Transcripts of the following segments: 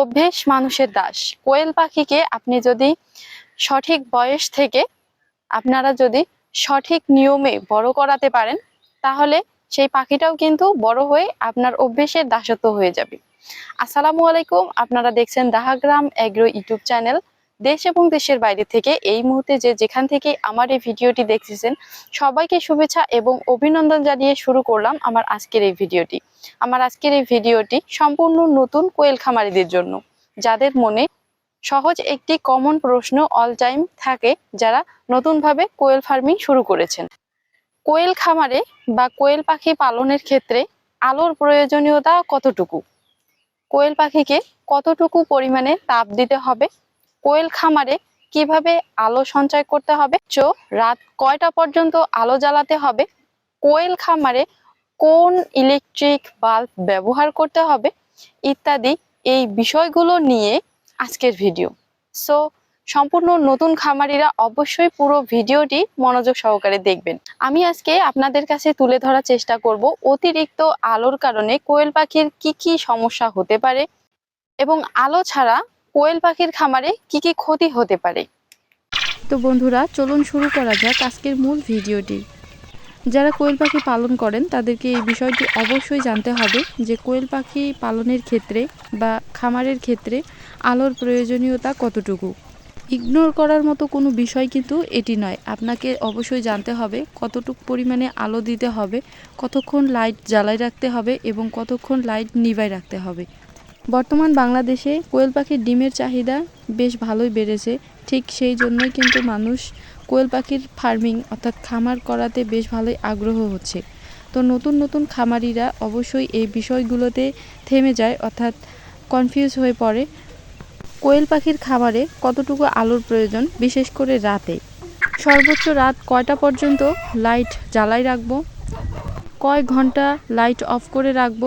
অভ্যেস মানুষের দাস। কোয়েল পাখিকে আপনি যদি সঠিক বয়স থেকে আপনারা যদি সঠিক নিয়মে বড় করাতে পারেন, তাহলে সেই পাখিটাও কিন্তু বড় হয়ে আপনার অভ্যেসের দাসত্ব হয়ে যাবে। আসসালামু আলাইকুম, আপনারা দেখছেন দাহাগ্রাম এগ্রো ইউটিউব চ্যানেল। দেশ এবং দেশের বাইরে থেকে এই মুহূর্তে যে যেখান থেকে আমার এই ভিডিওটি দেখতেছেন, সবাইকে শুভেচ্ছা এবং অভিনন্দন জানিয়ে শুরু করলাম আমার আজকের এই ভিডিওটি। আমার আজকের এই ভিডিওটি সম্পূর্ণ নতুন কোয়েল খামারিদের জন্য, যাদের মনে সহজ একটি কমন প্রশ্ন অল টাইম থাকে, যারা নতুনভাবে কোয়েল ফার্মিং শুরু করেছেন। কোয়েল খামারে বা কোয়েল পাখি পালনের ক্ষেত্রে আলোর প্রয়োজনীয়তা কতটুকু? কোয়েল পাখিকে কতটুকু পরিমাণে তাপ দিতে হবে? কোয়েল খামারে কীভাবে আলো সঞ্চয় করতে হবে? চো, রাত কয়টা পর্যন্ত আলো জ্বালাতে হবে? কোয়েল খামারে কোন ইলেকট্রিক বাল্ব ব্যবহার করতে হবে? ইত্যাদি এই বিষয়গুলো নিয়ে আজকের ভিডিও। সো, সম্পূর্ণ নতুন খামারিরা অবশ্যই পুরো ভিডিওটি মনোযোগ সহকারে দেখবেন। আমি আজকে আপনাদের কাছে তুলে ধরার চেষ্টা করব অতিরিক্ত আলোর কারণে কোয়েল পাখির কি কি সমস্যা হতে পারে এবং আলো ছাড়া কোয়েল পাখির খামারে কি কি ক্ষতি হতে পারে? তো বন্ধুরা, চলুন শুরু করা যাক আজকের মূল ভিডিওটি। যারা কোয়েল পাখি পালন করেন, তাদেরকে এই বিষয়টি অবশ্যই জানতে হবে যে কোয়েল পাখি পালনের ক্ষেত্রে বা খামারের ক্ষেত্রে আলোর প্রয়োজনীয়তা কতটুকু। ইগনোর করার মতো কোনো বিষয় কিন্তু এটি নয়। আপনাকে অবশ্যই জানতে হবে কতটুক পরিমাণে আলো দিতে হবে, কতক্ষণ লাইট জ্বালাই রাখতে হবে এবং কতক্ষণ লাইট নিভাই রাখতে হবে। বর্তমান বাংলাদেশে কোয়েল পাখির ডিমের চাহিদা বেশ ভালোই বেড়েছে, ঠিক সেই জন্যই কিন্তু মানুষ কোয়েল পাখির ফার্মিং অর্থাৎ খামার করাতে বেশ ভালোই আগ্রহ হচ্ছে। তো নতুন নতুন খামারিরা অবশ্যই এই বিষয়গুলোতে থেমে যায় অর্থাৎ কনফিউজ হয়ে পড়ে। কোয়েল পাখির খামারে কতটুকু আলোর প্রয়োজন, বিশেষ করে রাতে? সর্বোচ্চ রাত কয়টা পর্যন্ত লাইট জ্বালাই রাখব? কয় ঘণ্টা লাইট অফ করে রাখব?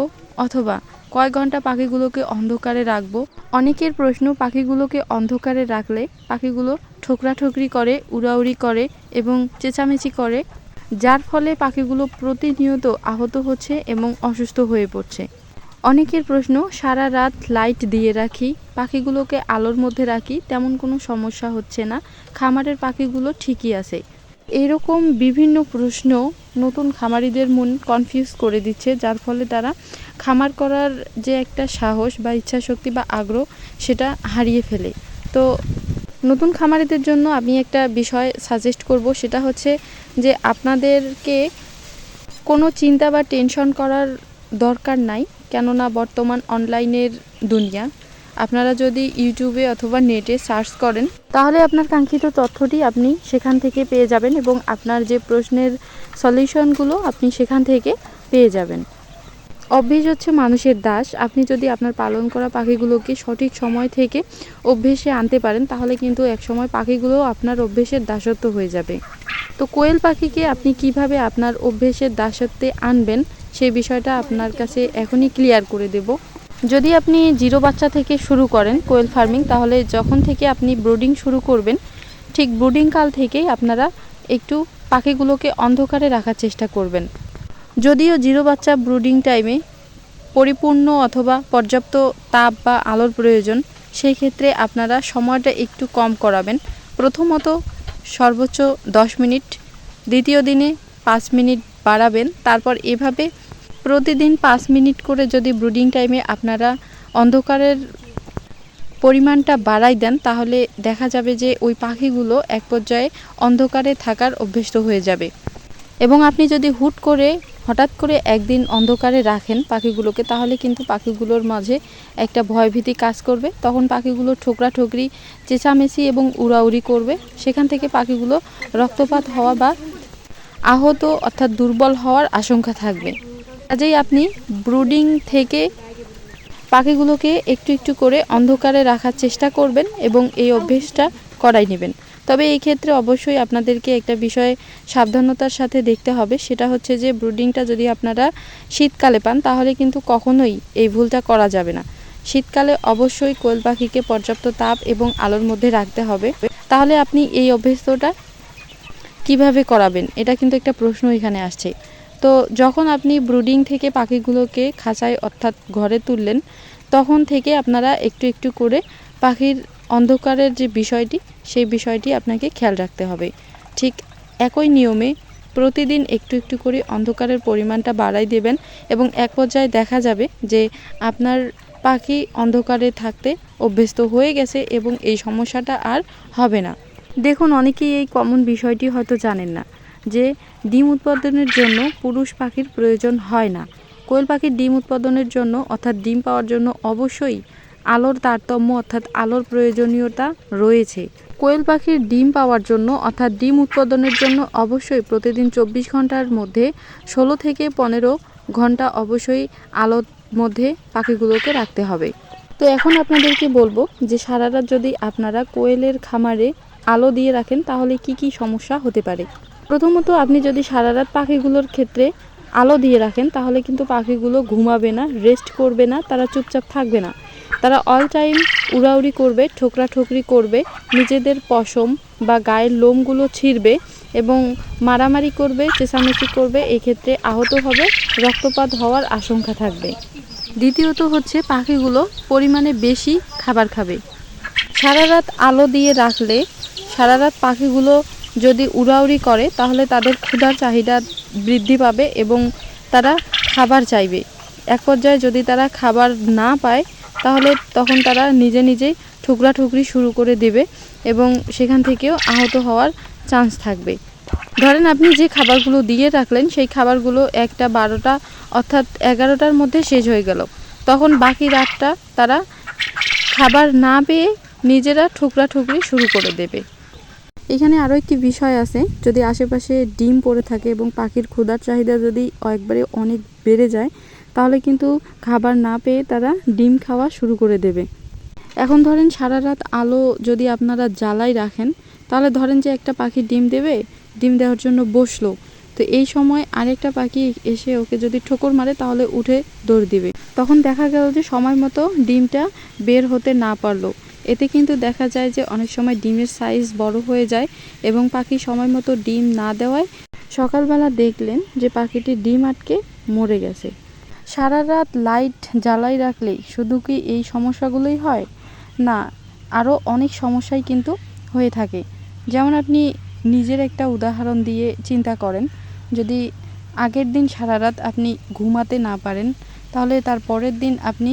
অথবা কয় ঘণ্টা পাখিগুলোকে অন্ধকারে রাখব? অনেকের প্রশ্ন, পাখিগুলোকে অন্ধকারে রাখলে পাখিগুলো ঠোকরাঠুকরি করে, উড়াউড়ি করে এবং চেঁচামেচি করে, যার ফলে পাখিগুলো প্রতিনিয়ত আহত হচ্ছে এবং অসুস্থ হয়ে পড়ছে। অনেকের প্রশ্ন, সারা রাত লাইট দিয়ে রাখি, পাখিগুলোকে আলোর মধ্যে রাখি, তেমন কোনো সমস্যা হচ্ছে না। খামারের পাখিগুলো ঠিকই আছে। এরকম বিভিন্ন প্রশ্ন নতুন খামারিদের মন কনফিউজ করে দিচ্ছে, যার ফলে তারা খামার করার যে একটা সাহস বা ইচ্ছা শক্তি বা আগ্রহ, সেটা হারিয়ে ফেলে। তো নতুন খামারিদের জন্য আমি একটা বিষয় সাজেস্ট করব, সেটা হচ্ছে যে আপনাদেরকে কোনো চিন্তা বা টেনশন করার দরকার নাই, কেননা বর্তমান অনলাইনের দুনিয়া। আপনারা যদি ইউটিউবে অথবা নেটে সার্চ করেন, তাহলে আপনার কাঙ্ক্ষিত তথ্যটি আপনি সেখান থেকে পেয়ে যাবেন এবং আপনার যে প্রশ্নের সলিউশনগুলো আপনি সেখান থেকে পেয়ে যাবেন। অভ্যেস হচ্ছে মানুষের দাস। আপনি যদি আপনার পালন করা পাখিগুলোকে সঠিক সময় থেকে অভ্যেসে আনতে পারেন, তাহলে কিন্তু এক সময় পাখিগুলো আপনার অভ্যেসের দাসত্ব হয়ে যাবে। তো কোয়েল পাখিকে আপনি কীভাবে আপনার অভ্যেসের দাসত্বে আনবেন সেই বিষয়টা আপনার কাছে এখনই ক্লিয়ার করে দেব। যদি আপনি জিরো বাচ্চা থেকে শুরু করেন কোয়েল ফার্মিং, তাহলে যখন থেকে আপনি ব্রুডিং শুরু করবেন, ঠিক ব্রুডিং কাল থেকেই আপনারা একটু পাখিগুলোকে অন্ধকারে রাখার চেষ্টা করবেন। যদিও জিরো বাচ্চা ব্রুডিং টাইমে পরিপূর্ণ অথবা পর্যাপ্ত তাপ বা আলোর প্রয়োজন সেই ক্ষেত্রে আপনারা সময়টা একটু কম করাবেন। প্রথমত সর্বোচ্চ দশ মিনিট, দ্বিতীয় দিনে পাঁচ মিনিট বাড়াবেন, তারপর এভাবে প্রতিদিন পাঁচ মিনিট করে যদি ব্রুডিং টাইমে আপনারা অন্ধকারের পরিমাণটা বাড়াই দেন, তাহলে দেখা যাবে যে ওই পাখিগুলো এক পর্যায়ে অন্ধকারে থাকার অভ্যস্ত হয়ে যাবে। এবং আপনি যদি হুট করে, হঠাৎ করে একদিন অন্ধকারে রাখেন পাখিগুলোকে, তাহলে কিন্তু পাখিগুলোর মাঝে একটা ভয়ভীতি কাজ করবে। তখন পাখিগুলো ঠোকরা ঠোকরি, চেঁচামেচি এবং উড়াউড়ি করবে। সেখান থেকে পাখিগুলো রক্তপাত হওয়া বা আহত অর্থাৎ দুর্বল হওয়ার আশঙ্কা থাকবে। কাজেই আপনি ব্রুডিং থেকে পাখিগুলোকে একটু একটু করে অন্ধকারে রাখার চেষ্টা করবেন এবং এই অভ্যেসটা করাই নেবেন। তবে এই ক্ষেত্রে অবশ্যই আপনাদেরকে একটা বিষয়ে সাবধানতার সাথে দেখতে হবে, সেটা হচ্ছে যে ব্রুডিংটা যদি আপনারা শীতকালে পান, তাহলে কিন্তু কখনোই এই ভুলটা করা যাবে না। শীতকালে অবশ্যই কোয়েল পাখিকে পর্যাপ্ত তাপ এবং আলোর মধ্যে রাখতে হবে। তাহলে আপনি এই অভ্যস্তটা কীভাবে করাবেন, এটা কিন্তু একটা প্রশ্ন এখানে আসছে। তো যখন আপনি ব্রুডিং থেকে পাখিগুলোকে খাঁচায় অর্থাৎ ঘরে তুললেন, তখন থেকে আপনারা একটু একটু করে পাখির অন্ধকারের যে বিষয়টি, সেই বিষয়টি আপনাকে খেয়াল রাখতে হবে। ঠিক একই নিয়মে প্রতিদিন একটু একটু করে অন্ধকারের পরিমাণটা বাড়াই দেবেন এবং এক পর্যায়ে দেখা যাবে যে আপনার পাখি অন্ধকারে থাকতে অভ্যস্ত হয়ে গেছে এবং এই সমস্যাটা আর হবে না। দেখুন, অনেকেই এই কমন বিষয়টি হয়তো জানেন না। যে ডিম উৎপাদনের জন্য পুরুষ পাখির প্রয়োজন হয় না। কোয়েল পাখির ডিম উৎপাদনের জন্য অর্থাৎ ডিম পাওয়ার জন্য অবশ্যই আলোর তারতম্য অর্থাৎ আলোর প্রয়োজনীয়তা রয়েছে। কোয়েল পাখির ডিম পাওয়ার জন্য অর্থাৎ ডিম উৎপাদনের জন্য অবশ্যই প্রতিদিন চব্বিশ ঘণ্টার মধ্যে ষোলো থেকে পনেরো ঘণ্টা অবশ্যই আলোর মধ্যে পাখিগুলোকে রাখতে হবে। তো এখন আপনাদেরকে বলব যে সারা রাত যদি আপনারা কোয়েলের খামারে আলো দিয়ে রাখেন তাহলে কি কি সমস্যা হতে পারে? প্রথমত আপনি যদি সারা রাত পাখিগুলোর ক্ষেত্রে আলো দিয়ে রাখেন, তাহলে কিন্তু পাখিগুলো ঘুমাবে না রেস্ট করবে না, তারা চুপচাপ থাকবে না। তারা অল টাইম উড়াউড়ি করবে, ঠোকরা ঠোকরি করবে, নিজেদের পশম বা গায়ের লোমগুলো ছিঁড়বে এবং মারামারি করবে, চেঁচামেচি করবে এক্ষেত্রে আহত হবে, রক্তপাত হওয়ার আশঙ্কা থাকবে। দ্বিতীয়ত হচ্ছে পাখিগুলো পরিমাণে বেশি খাবার খাবে। সারা রাত আলো দিয়ে রাখলে, সারা রাত পাখিগুলো যদি উড়াউড়ি করে, তাহলে তাদের ক্ষুধার চাহিদা বৃদ্ধি পাবে এবং তারা খাবার চাইবে। এক পর্যায়ে যদি তারা খাবার না পায়, তাহলে তখন তারা নিজে নিজেই ঠুকরা ঠুকরি শুরু করে দেবে এবং সেখান থেকেও আহত হওয়ার চান্স থাকবে। ধরেন আপনি যে খাবারগুলো দিয়ে রাখলেন, সেই খাবারগুলো একটা বারোটা অর্থাৎ এগারোটার মধ্যে শেষ হয়ে গেল। তখন বাকি রাতটা তারা খাবার না পেয়ে নিজেরা ঠুকরা ঠুকরি শুরু করে দেবে। এখানে আরও একটি বিষয় আছে, যদি আশেপাশে ডিম পড়ে থাকে এবং পাখির ক্ষুধার চাহিদা যদি একবারে অনেক বেড়ে যায়, তাহলে কিন্তু খাবার না পেয়ে তারা ডিম খাওয়া শুরু করে দেবে। এখন ধরেন সারা রাত আলো যদি আপনারা জ্বালাই রাখেন, তাহলে ধরেন যে একটা পাখি ডিম দেবে, ডিম দেওয়ার জন্য বসল, তো এই সময় আরেকটা পাখি এসে ওকে যদি ঠোকর মারে, তাহলে উঠে দৌড় দিবে। তখন দেখা গেল যে সময় মতো ডিমটা বের হতে না পারল। এতে কিন্তু দেখা যায় যে অনেক সময় ডিমের সাইজ বড় হয়ে যায় এবং পাখি সময় মতো ডিম না দেওয়ায় সকালবেলা দেখলেন যে পাখিটি ডিম আটকে মরে গেছে। সারা রাত লাইট জ্বালাই রাখলেই শুধু কি এই সমস্যাগুলোই হয়? না, আরও অনেক সমস্যাই কিন্তু হয়ে থাকে। যেমন আপনি নিজের একটা উদাহরণ দিয়ে চিন্তা করেন, যদি আগের দিন সারা রাত আপনি ঘুমাতে না পারেন, তাহলে তার পরের দিন আপনি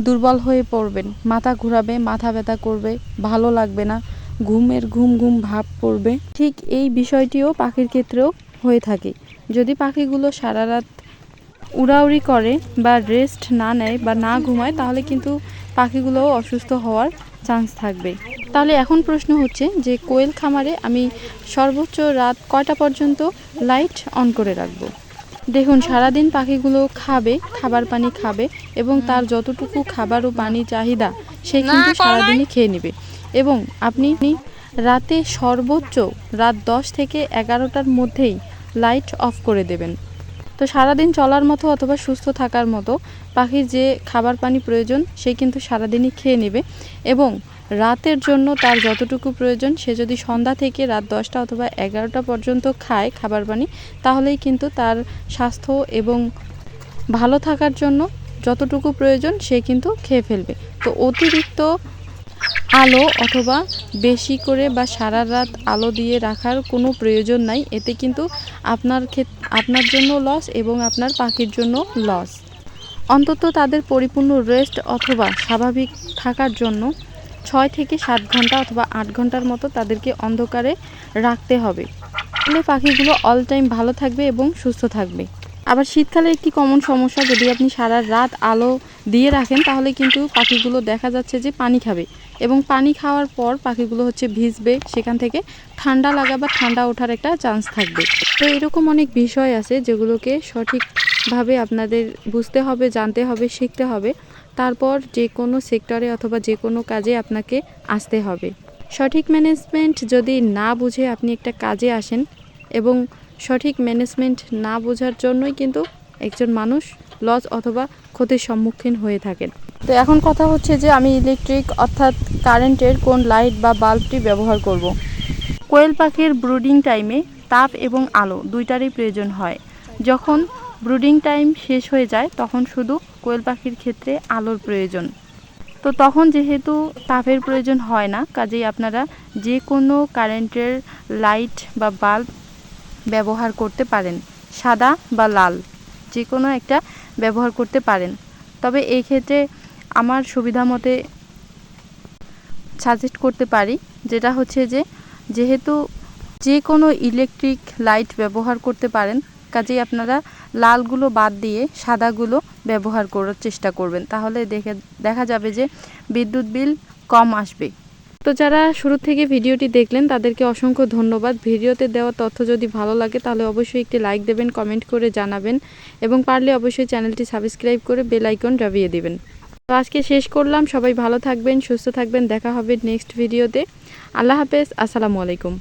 দুর্বল হয়ে পড়বেন। মাথা ঘোরাবে, মাথা ব্যথা করবে, ভালো লাগবে না, ঘুমের ঘুম ঘুম ভাব পড়বে ঠিক এই বিষয়টিও পাখির ক্ষেত্রেও হয়ে থাকে। যদি পাখিগুলো সারা রাত উড়াউড়ি করে বা রেস্ট না নেয় বা না ঘুমায়, তাহলে কিন্তু পাখিগুলোও অসুস্থ হওয়ার চান্স থাকবে। তাহলে এখন প্রশ্ন হচ্ছে যে, কোয়েল খামারে আমি সর্বোচ্চ রাত কয়টা পর্যন্ত লাইট অন করে রাখব? দেখুন সারাদিন পাখিগুলো খাবে খাবার পানি খাবে এবং তার যতটুকু খাবার ও পানি চাহিদা সে কিন্তু সারাদিনই খেয়ে নেবে। এবং আপনি রাতে সর্বোচ্চ রাত দশ থেকে এগারোটার মধ্যেই লাইট অফ করে দেবেন। তো সারাদিন চলার মতো অথবা সুস্থ থাকার মতো পাখির যে খাবার পানি প্রয়োজন, সে কিন্তু সারাদিনই খেয়ে নেবে এবং রাতের জন্য তার যতটুকু প্রয়োজন, সে যদি সন্ধ্যা থেকে রাত দশটা অথবা এগারোটা পর্যন্ত খায় খাবার পানি, তাহলেই কিন্তু তার স্বাস্থ্য এবং ভালো থাকার জন্য যতটুকু প্রয়োজন, সে কিন্তু খেয়ে ফেলবে। তো অতিরিক্ত আলো অথবা বেশি করে বা সারা রাত আলো দিয়ে রাখার কোনো প্রয়োজন নাই। এতে কিন্তু আপনার আপনার জন্য লস এবং আপনার পাখির জন্য লস অন্তত তাদের পরিপূর্ণ রেস্ট অথবা স্বাভাবিক থাকার জন্য ছয় থেকে সাত ঘণ্টা অথবা আট ঘণ্টার মতো তাদেরকে অন্ধকারে রাখতে হবে। তাহলে পাখিগুলো অল টাইম ভালো থাকবে এবং সুস্থ থাকবে। আবার শীতকালে একটি কমন সমস্যা, যদি আপনি সারা রাত আলো দিয়ে রাখেন, তাহলে কিন্তু পাখিগুলো দেখা যাচ্ছে যে পানি খাবে। এবং পানি খাওয়ার পর পাখিগুলো হচ্ছে ভিজবে, সেখান থেকে ঠান্ডা লাগা বা ঠান্ডা ওঠার একটা চান্স থাকবে। তো এরকম অনেক বিষয় আছে যেগুলোকে সঠিকভাবে আপনাদের বুঝতে হবে, জানতে হবে, শিখতে হবে। তারপর যে কোনো সেক্টরে অথবা যে কোনো কাজে আপনাকে আসতে হবে। সঠিক ম্যানেজমেন্ট যদি না বুঝে আপনি একটা কাজে আসেন এবং সঠিক ম্যানেজমেন্ট না বোঝার জন্যই কিন্তু একজন মানুষ লস অথবা ক্ষতির সম্মুখীন হয়ে থাকেন। তো এখন কথা হচ্ছে যে আমি ইলেকট্রিক অর্থাৎ কারেন্টের কোন লাইট বা বাল্বটি ব্যবহার করব। কোয়েল পাখির ব্রুডিং টাইমে তাপ এবং আলো দুইটারই প্রয়োজন হয়। যখন ব্রুডিং টাইম শেষ হয়ে যায়, তখন শুধু কোয়েল পাখির ক্ষেত্রে আলোর প্রয়োজন। তো তখন যেহেতু তাপের প্রয়োজন হয় না, কাজেই আপনারা যে কোনো কারেন্টের লাইট বা বাল্ব ব্যবহার করতে পারেন, সাদা বা লাল যে কোনো একটা ব্যবহার করতে পারেন। তবে এই ক্ষেত্রে আমার সুবিধা মতে সাজেস্ট করতে পারি, যেটা হচ্ছে যে, যেহেতু যে কোনো ইলেকট্রিক লাইট ব্যবহার করতে পারেন, কাজেই আপনারা লালগুলো বাদ দিয়ে সাদাগুলো ব্যবহার করার চেষ্টা করবেন। তাহলে দেখে, দেখা যাবে যে বিদ্যুৎ বিল কম আসবে। তো যারা শুরু থেকে ভিডিওটি দেখলেন, তাদেরকে অসংখ্য ধন্যবাদ। ভিডিওতে দেওয়া তথ্য যদি ভালো লাগে, তাহলে অবশ্যই একটি লাইক দেবেন, কমেন্ট করে জানাবেন এবং পারলে অবশ্যই চ্যানেলটি সাবস্ক্রাইব করে বেল আইকন দাবিয়ে দিবেন। তো আজকে শেষ করলাম। সবাই ভালো থাকবেন, সুস্থ থাকবেন। দেখা হবে নেক্সট ভিডিওতে। আল্লাহ হাফেজ। আসসালামু আলাইকুম।